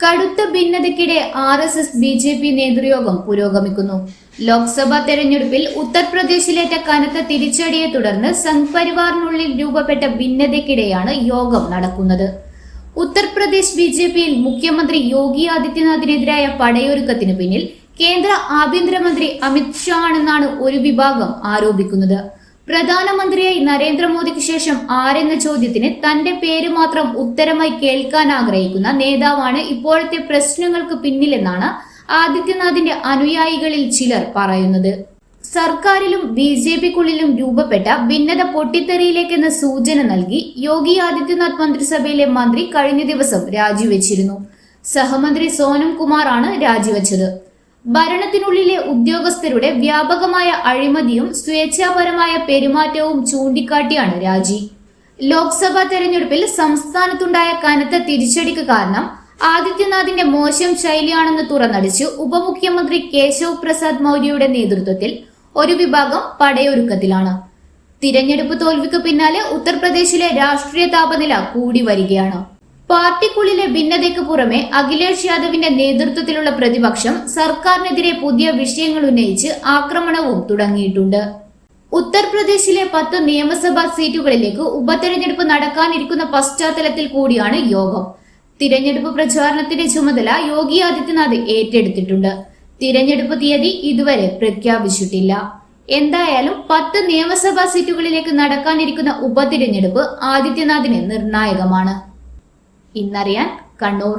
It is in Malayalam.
കടുത്ത ഭിന്നതയ്ക്കിടെ R S S B J P നേതൃയോഗം പുരോഗമിക്കുന്നു. ലോക്സഭാ തെരഞ്ഞെടുപ്പിൽ ഉത്തർപ്രദേശിലേറ്റ കനത്ത തിരിച്ചടിയെ തുടർന്ന് സംഘ് പരിവാറിനുള്ളിൽ രൂപപ്പെട്ട ഭിന്നതയ്ക്കിടെയാണ് യോഗം നടക്കുന്നത്. ഉത്തർപ്രദേശ് ബി ജെ പിയിൽ മുഖ്യമന്ത്രി യോഗി ആദിത്യനാഥിനെതിരായ പടയൊരുക്കത്തിന് പിന്നിൽ കേന്ദ്ര ആഭ്യന്തരമന്ത്രി അമിത് ഷാ ആണെന്നാണ് ഒരു വിഭാഗം ആരോപിക്കുന്നത്. പ്രധാനമന്ത്രിയായി നരേന്ദ്രമോദിക്ക് ശേഷം ആരെന്ന ചോദ്യത്തിന് തന്റെ പേര് മാത്രം ഉത്തരമായി കേൾക്കാൻ ആഗ്രഹിക്കുന്ന നേതാവാണ് ഇപ്പോഴത്തെ പ്രശ്നങ്ങൾക്ക് പിന്നിലെന്നാണ് ആദിത്യനാഥിന്റെ അനുയായികളിൽ ചിലർ പറയുന്നത്. സർക്കാരിലും ബി ജെ പിക്കുള്ളിലും രൂപപ്പെട്ട ഭിന്നത പൊട്ടിത്തെറിയിലേക്കെന്ന സൂചന നൽകി യോഗി ആദിത്യനാഥ് മന്ത്രിസഭയിലെ മന്ത്രി കഴിഞ്ഞ ദിവസം രാജിവെച്ചിരുന്നു. സഹമന്ത്രി സോനം കുമാറാണ് രാജിവെച്ചത്. ഭരണത്തിനുള്ളിലെ ഉദ്യോഗസ്ഥരുടെ വ്യാപകമായ അഴിമതിയും സ്വേച്ഛാപരമായ പെരുമാറ്റവും ചൂണ്ടിക്കാട്ടിയാണ് രാജി. ലോക്സഭാ തെരഞ്ഞെടുപ്പിൽ സംസ്ഥാനത്തുണ്ടായ കനത്ത തിരിച്ചടിക്ക് കാരണം ആദിത്യനാഥിന്റെ മോശം ശൈലിയാണെന്ന് തുറന്നടിച്ചു ഉപമുഖ്യമന്ത്രി കേശവ് പ്രസാദ് മൗര്യയുടെ നേതൃത്വത്തിൽ ഒരു വിഭാഗം പടയൊരുക്കത്തിലാണ്. തിരഞ്ഞെടുപ്പ് തോൽവിക്ക് പിന്നാലെ ഉത്തർപ്രദേശിലെ രാഷ്ട്രീയ താപനില കൂടി വരികയാണ്. പാർട്ടിക്കുള്ളിലെ ഭിന്നതയ്ക്ക് പുറമെ അഖിലേഷ് യാദവിന്റെ നേതൃത്വത്തിലുള്ള പ്രതിപക്ഷം സർക്കാരിനെതിരെ പുതിയ വിഷയങ്ങൾ ഉന്നയിച്ച് ആക്രമണവും തുടങ്ങിയിട്ടുണ്ട്. ഉത്തർപ്രദേശിലെ പത്ത് നിയമസഭാ സീറ്റുകളിലേക്ക് ഉപതെരഞ്ഞെടുപ്പ് നടക്കാനിരിക്കുന്ന പശ്ചാത്തലത്തിൽ കൂടിയാണ് യോഗം. തിരഞ്ഞെടുപ്പ് പ്രചാരണത്തിന്റെ ചുമതല യോഗി ആദിത്യനാഥ് ഏറ്റെടുത്തിട്ടുണ്ട്. തിരഞ്ഞെടുപ്പ് തീയതി ഇതുവരെ പ്രഖ്യാപിച്ചിട്ടില്ല. എന്തായാലും പത്ത് നിയമസഭാ സീറ്റുകളിലേക്ക് നടക്കാനിരിക്കുന്ന ഉപതിരഞ്ഞെടുപ്പ് ആദിത്യനാഥിന് നിർണായകമാണ്. ഇന്നറിയാൻ കണ്ണൂർ.